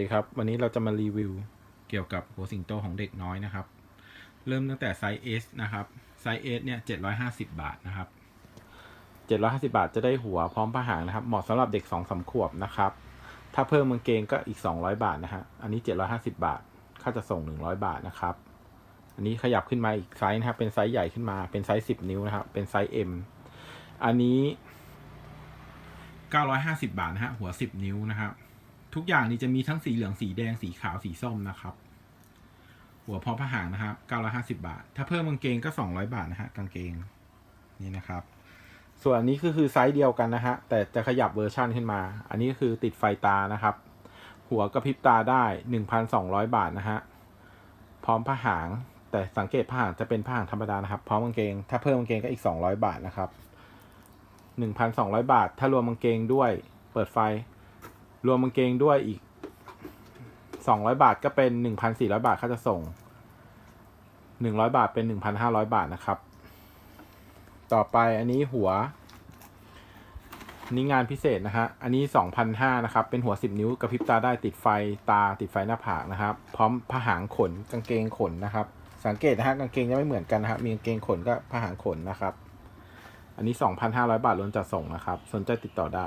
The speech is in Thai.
ดีครับวันนี้เราจะมารีวิวเกี่ยวกับหัวสิงโตของเด็กน้อยนะครับ เริ่มตั้งแต่ไซส์ S นะครับ ไซส์ S เนี่ย 750 บาทนะครับ 750 บาทจะได้หัวพร้อมผ้าหางนะครับ เหมาะสำหรับเด็ก2อสาขวบนะครับ ถ้าเพิ่มกางเกงก็อีก 200 บาทนะฮะ อันนี้ 750 บาท ค่าจะส่ง 100 บาทนะครับ อันนี้ขยับขึ้นมาอีกไซส์นะครับ เป็นไซส์ใหญ่ขึ้นมา เป็นไซส์ 10 นิ้วนะครับ เป็นไซส์ M อันนี้ 950 บาทนะฮะ หัว 10 นิ้วนะครับ ทุกอย่างนี่จะมีทั้งสีเหลืองสีแดงสีขาวสีส้มนะครับ หัวพอผ้าหางนะครับ950 บาท ถ้าเพิ่มกางเกงก็ 200 บาทนะฮะกางเกงนี่นะครับ ส่วนอันนี้ก็คือไซส์เดียวกันนะฮะแต่จะขยับเวอร์ชันขึ้นมา อันนี้ก็คือติดไฟตานะครับ หัวกระพริบตาได้ 1,200 บาทนะฮะพร้อมผ้าหางแต่สังเกตผ้าหางจะเป็นผ้าหางธรรมดานะครับ พร้อมกางเกง ถ้าเพิ่มกางเกงก็อีก 200 บาทนะครับ 1,200 บาท ถ้ารวมกางเกงด้วย เปิดไฟ รวมกางเกงด้วยอีก 200 บาทก็เป็น 1,400 บาทค่าจะส่ง 100 บาทเป็น 1,500 บาทนะครับ ต่อไปอันนี้หัว นี่งานพิเศษนะฮะ อันนี้ 2,500นะครับ เป็นหัว 10 นิ้วกระพริบตาได้ติดไฟตาติดไฟหน้าผากนะครับ พร้อมผ้าหางขนกางเกงขนนะครับ สังเกตนะฮะกางเกงจะไม่เหมือนกันนะครับมีกางเกงขนก็ผ้าหางขนนะครับ อันนี้ 2,500 บาทล้วนจัดส่งนะครับ สนใจติดต่อได้